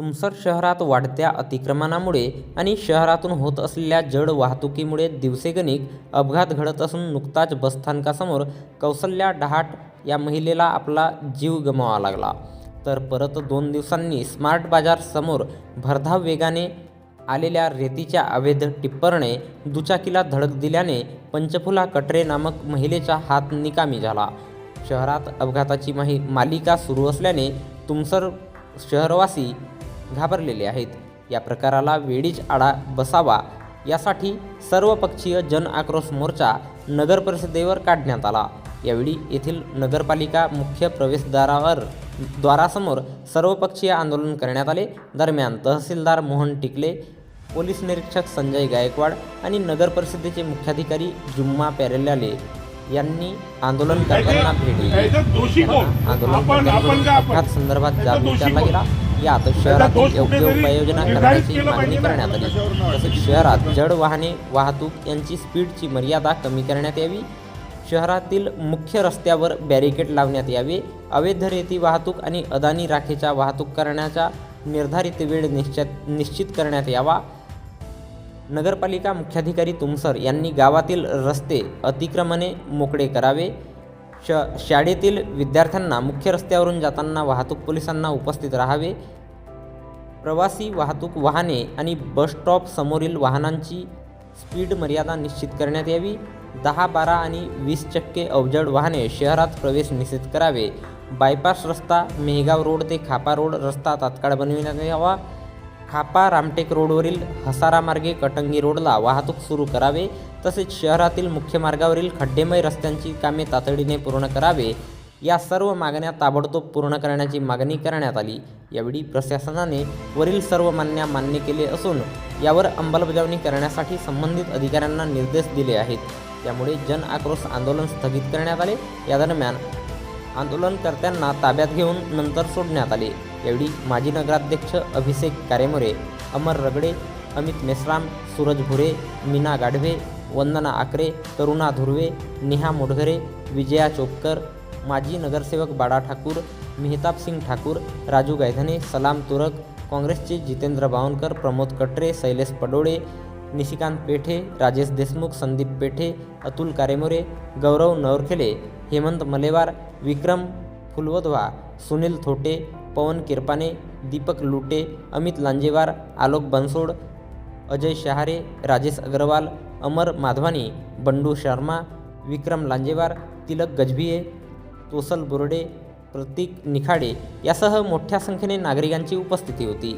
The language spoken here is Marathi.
तुमसर शहरात वाढत्या अतिक्रमणामुळे आणि शहरातून होत असलेल्या जड वाहतुकीमुळे दिवसेगणिक अपघात घडत असून नुकताच बसस्थानकासमोर कौसल्या डहाट या महिलेला आपला जीव गमवावा लागला. तर परत दोन दिवसांनी स्मार्ट बाजारसमोर भरधाव वेगाने आलेल्या रेतीच्या अवैध टिप्परने दुचाकीला धडक दिल्याने पंचफुला कटरे नामक महिलेचा हात निकामी झाला. शहरात अपघाताची माही मालिका सुरू असल्याने तुमसर शहरवासी घाबरलेले आहेत. या प्रकाराला वेळीच आळा बसावा यासाठी सर्वपक्षीय जन आक्रोश मोर्चा नगर परिषदेवर काढण्यात आला. यावेळी येथील नगरपालिका मुख्य प्रवेशद्वारावर द्वारासमोर सर्वपक्षीय आंदोलन करण्यात आले. दरम्यान तहसीलदार मोहन टिकले पोलीस निरीक्षक संजय गायकवाड आणि नगर परिषदेचे मुख्याधिकारी जुम्मा प्यारेलाले यांनी आंदोलनकर्त्यांना भेट दिली. अपघात संदर्भात जाब विचारला? गेला यात दोष शहरातील योग्य उपाययोजना करण्याची मागणी. करण्यात आली. तसेच शहरात जड वाहने वाहतूक यांची स्पीडची मर्यादा कमी करण्यात यावी. शहरातील मुख्य रस्त्यावर बॅरिकेड लावण्यात यावे. अवैध रेती वाहतूक आणि अदानी राखेच्या वाहतूक करण्याचा निर्धारित वेळ निश्चित निश्चित करण्यात यावा. नगरपालिका मुख्याधिकारी तुमसर यांनी गावातील रस्ते अतिक्रमणे मोकळे करावे. श शाळेतील विद्यार्थ्यांना मुख्य रस्त्यावरून जाताना वाहतूक पोलिसांना उपस्थित राहावे. प्रवासी वाहतूक वाहने आणि बस स्टॉप समोरील वाहनांची स्पीड मर्यादा निश्चित करण्यात यावी. दहा बारा आणि वीस टक्के अवजड वाहने शहरात प्रवेश निश्चित करावे. बायपास रस्ता मेहगाव रोड ते खापा रोड रस्ता तात्काळ बनविण्यात यावा. खापा रामटेक रोडवरील हसारा मार्गे कटंगी रोडला वाहतूक सुरू करावे तसेच शहरातील मुख्य मार्गावरील खड्डेमय रस्त्यांची कामे तातडीने पूर्ण करावे या सर्व मागण्या ताबडतोब पूर्ण करण्याची मागणी करण्यात आली. यावेळी प्रशासनाने वरील सर्व मान्या मान्य केले असून यावर अंमलबजावणी करण्यासाठी संबंधित अधिकाऱ्यांना निर्देश दिले आहेत. त्यामुळे जन आक्रोश आंदोलन स्थगित करण्यात आले. या दरम्यान आंदोलनकर्त्यांना ताब्यात घेऊन नंतर सोडण्यात आले. यावेळी माजी नगराध्यक्ष अभिषेक कारेमोरे अमर रगडे अमित मेश्राम सूरज भुरे मीना गाढवे वंदना आकरे करुणा धुर्वे नेहा मोडघरे विजया चोपकर माजी नगरसेवक बाळा ठाकूर मेहताब सिंग ठाकूर राजू गायधने सलाम तुरक काँग्रेसचे जितेंद्र बावनकर प्रमोद कटरे शैलेश पडोळे निशिकांत पेठे राजेश देशमुख संदीप पेठे अतुल कारेमोरे गौरव नवरखेले हेमंत मलेवार विक्रम फुलवधवा सुनील थोटे पवन किरपाने दीपक लुटे अमित लांजेवार आलोक बनसोड अजय शहारे राजेश अग्रवाल अमर माधवानी बंडू शर्मा विक्रम लांजेवार तिलक गजभिये तोसल बोर्डे प्रतीक निखाडे यासह मोठ्या संख्येने नागरिकांची उपस्थिती होती.